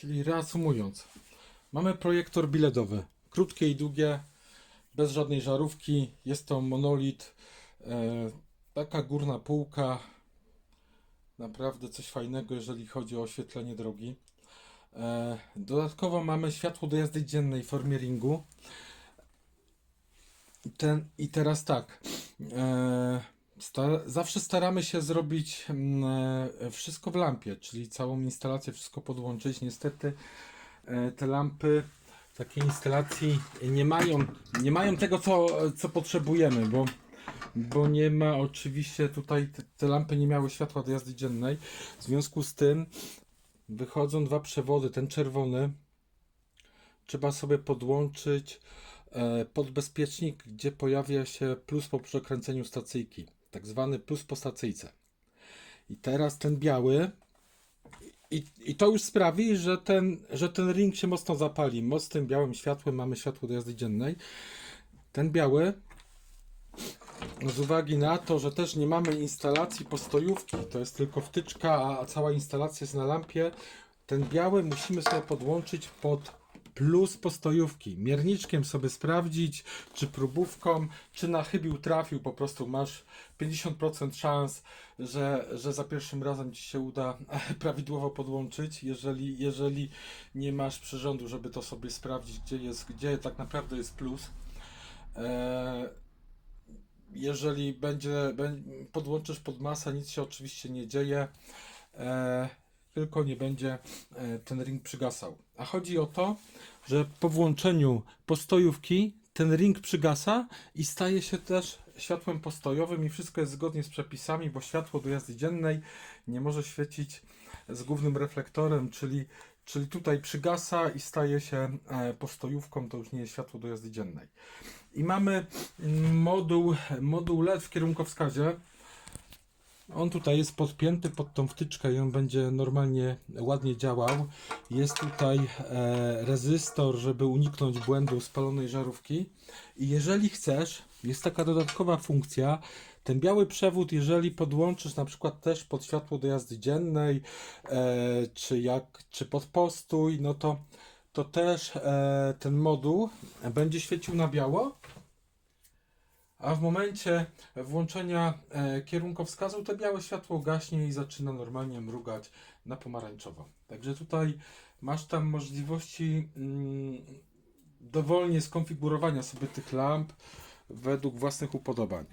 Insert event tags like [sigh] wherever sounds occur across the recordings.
Czyli reasumując, mamy projektor biledowy, krótkie i długie, bez żadnej żarówki. Jest to monolit, e, taka górna półka. Naprawdę coś fajnego, jeżeli chodzi o oświetlenie drogi. E, dodatkowo mamy światło do jazdy dziennej w formie ringu. Ten, I teraz tak. E, sta, zawsze staramy się zrobić mm, e, wszystko w lampie, czyli całą instalację, wszystko podłączyć. Niestety e, te lampy takiej instalacji nie mają, nie mają tego, co, co potrzebujemy, bo, bo nie ma oczywiście tutaj, te, te lampy nie miały światła do jazdy dziennej. W związku z tym wychodzą dwa przewody. Ten czerwony trzeba sobie podłączyć e, pod bezpiecznik, gdzie pojawia się plus po przekręceniu stacyjki, tak zwany plus po stacyjce. I teraz ten biały i, I to już sprawi, że ten, że ten ring się mocno zapali. Mocnym białym światłem mamy światło do jazdy dziennej. Ten biały, z uwagi na to, że też nie mamy instalacji postojówki, to jest tylko wtyczka, a, cała instalacja jest na lampie, ten biały musimy sobie podłączyć pod plus postojówki. Mierniczkiem sobie sprawdzić, czy próbówką, czy na chybił trafił, po prostu masz 50% szans, że, że za pierwszym razem Ci się uda [laughs] prawidłowo podłączyć, jeżeli, jeżeli nie masz przyrządu, żeby to sobie sprawdzić, gdzie jest, gdzie tak naprawdę jest plus. Eee, jeżeli będzie, bę- podłączysz pod masę, nic się oczywiście nie dzieje, e, tylko nie będzie e, ten ring przygasał. A chodzi o to, że po włączeniu postojówki ten ring przygasa i staje się też światłem postojowym i wszystko jest zgodnie z przepisami, bo światło do jazdy dziennej nie może świecić z głównym reflektorem, czyli, czyli tutaj przygasa i staje się e, postojówką, to już nie jest światło do jazdy dziennej. I mamy mm, moduł, moduł LED w kierunkowskazie. On tutaj jest podpięty pod tą wtyczkę i on będzie normalnie ładnie działał. Jest tutaj e, rezystor, żeby uniknąć błędu spalonej żarówki. I jeżeli chcesz, jest taka dodatkowa funkcja. Ten biały przewód, jeżeli podłączysz na przykład też pod światło do jazdy dziennej, e, czy jak, czy pod postój, no to, to też e, ten moduł będzie świecił na biało. A w momencie włączenia e, kierunkowskazu to białe światło gaśnie i zaczyna normalnie mrugać na pomarańczowo. Także tutaj masz tam możliwości mm, dowolnie skonfigurowania sobie tych lamp według własnych upodobań.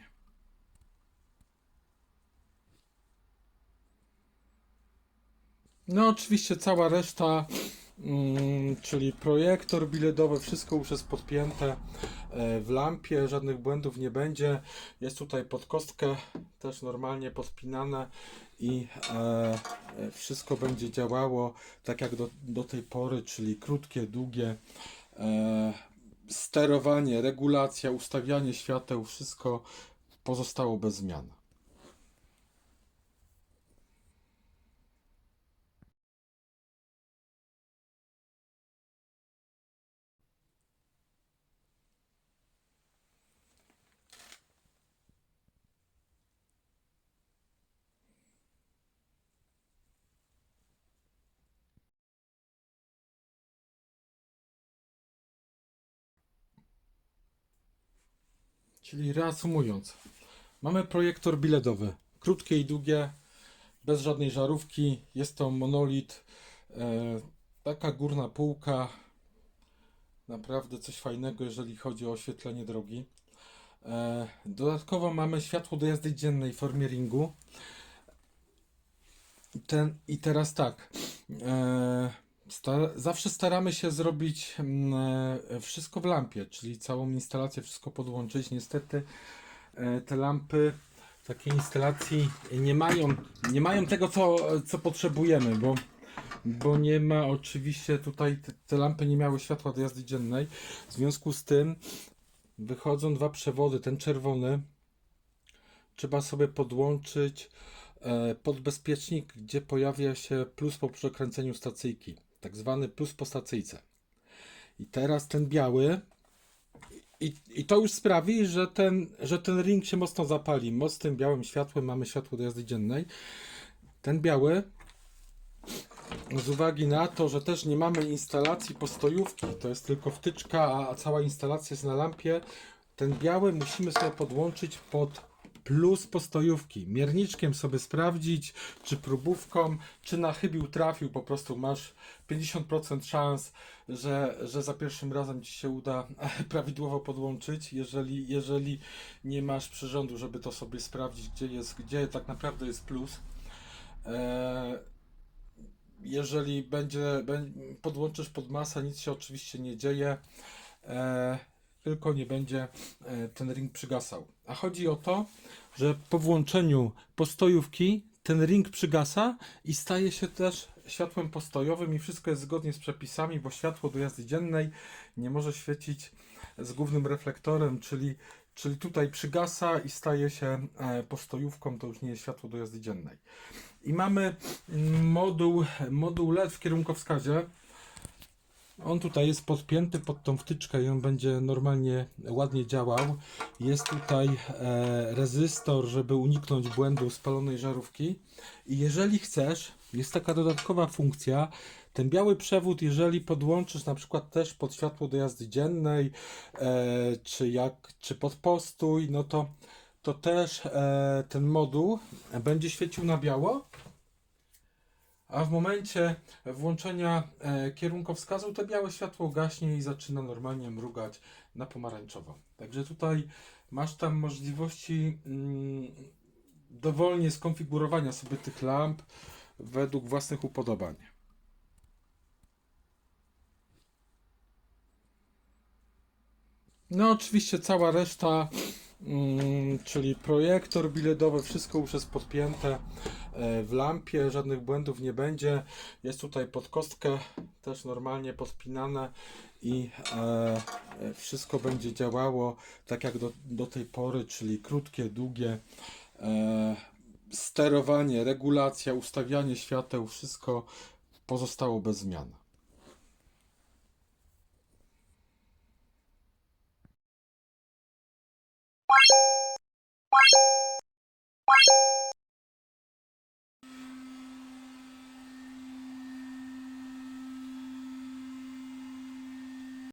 No oczywiście cała reszta, mm, czyli projektor biledowy, wszystko już jest podpięte e, w lampie, żadnych błędów nie będzie. Jest tutaj pod kostkę też normalnie podpinane i e, e, wszystko będzie działało tak jak do, do tej pory, czyli krótkie, długie. E, sterowanie, regulacja, ustawianie świateł, wszystko pozostało bez zmian. Czyli reasumując, mamy projektor biledowy, krótkie i długie, bez żadnej żarówki. Jest to monolit, e, taka górna półka. Naprawdę coś fajnego, jeżeli chodzi o oświetlenie drogi. E, dodatkowo mamy światło do jazdy dziennej w formie ringu. Ten, I teraz tak. E, sta, zawsze staramy się zrobić mm, e, wszystko w lampie, czyli całą instalację, wszystko podłączyć. Niestety e, te lampy takiej instalacji nie mają, nie mają tego, co, co potrzebujemy, bo, bo nie ma oczywiście tutaj, te, te lampy nie miały światła do jazdy dziennej. W związku z tym wychodzą dwa przewody. Ten czerwony trzeba sobie podłączyć e, pod bezpiecznik, gdzie pojawia się plus po przekręceniu stacyjki, tak zwany plus po stacyjce. I teraz ten biały i, I to już sprawi, że ten, że ten ring się mocno zapali. Mocnym białym światłem mamy światło do jazdy dziennej. Ten biały, z uwagi na to, że też nie mamy instalacji postojówki, to jest tylko wtyczka, a, a cała instalacja jest na lampie, ten biały musimy sobie podłączyć pod plus postojówki. Mierniczkiem sobie sprawdzić, czy próbówką, czy na chybił trafił, po prostu masz 50% szans, że, że za pierwszym razem Ci się uda [laughs] prawidłowo podłączyć, jeżeli, jeżeli nie masz przyrządu, żeby to sobie sprawdzić, gdzie jest, gdzie tak naprawdę jest plus. Eee, jeżeli będzie, bę- podłączysz pod masę, nic się oczywiście nie dzieje, e, tylko nie będzie e, ten ring przygasał. A chodzi o to, że po włączeniu postojówki ten ring przygasa i staje się też światłem postojowym i wszystko jest zgodnie z przepisami, bo światło do jazdy dziennej nie może świecić z głównym reflektorem, czyli, czyli tutaj przygasa i staje się e, postojówką, to już nie jest światło do jazdy dziennej. I mamy mm, moduł, moduł LED w kierunkowskazie. On tutaj jest podpięty pod tą wtyczkę i on będzie normalnie ładnie działał. Jest tutaj e, rezystor, żeby uniknąć błędu spalonej żarówki. I jeżeli chcesz, jest taka dodatkowa funkcja. Ten biały przewód, jeżeli podłączysz na przykład też pod światło do jazdy dziennej, e, czy, jak, czy pod postój, no to, to też e, ten moduł będzie świecił na biało. A w momencie włączenia e, kierunkowskazu to białe światło gaśnie i zaczyna normalnie mrugać na pomarańczowo. Także tutaj masz tam możliwości mm, dowolnie skonfigurowania sobie tych lamp według własnych upodobań. No oczywiście cała reszta, mm, czyli projektor biledowy, wszystko już jest podpięte e, w lampie, żadnych błędów nie będzie. Jest tutaj pod kostkę też normalnie podpinane i e, e, wszystko będzie działało tak jak do, do tej pory, czyli krótkie, długie. E, sterowanie, regulacja, ustawianie świateł, wszystko pozostało bez zmian.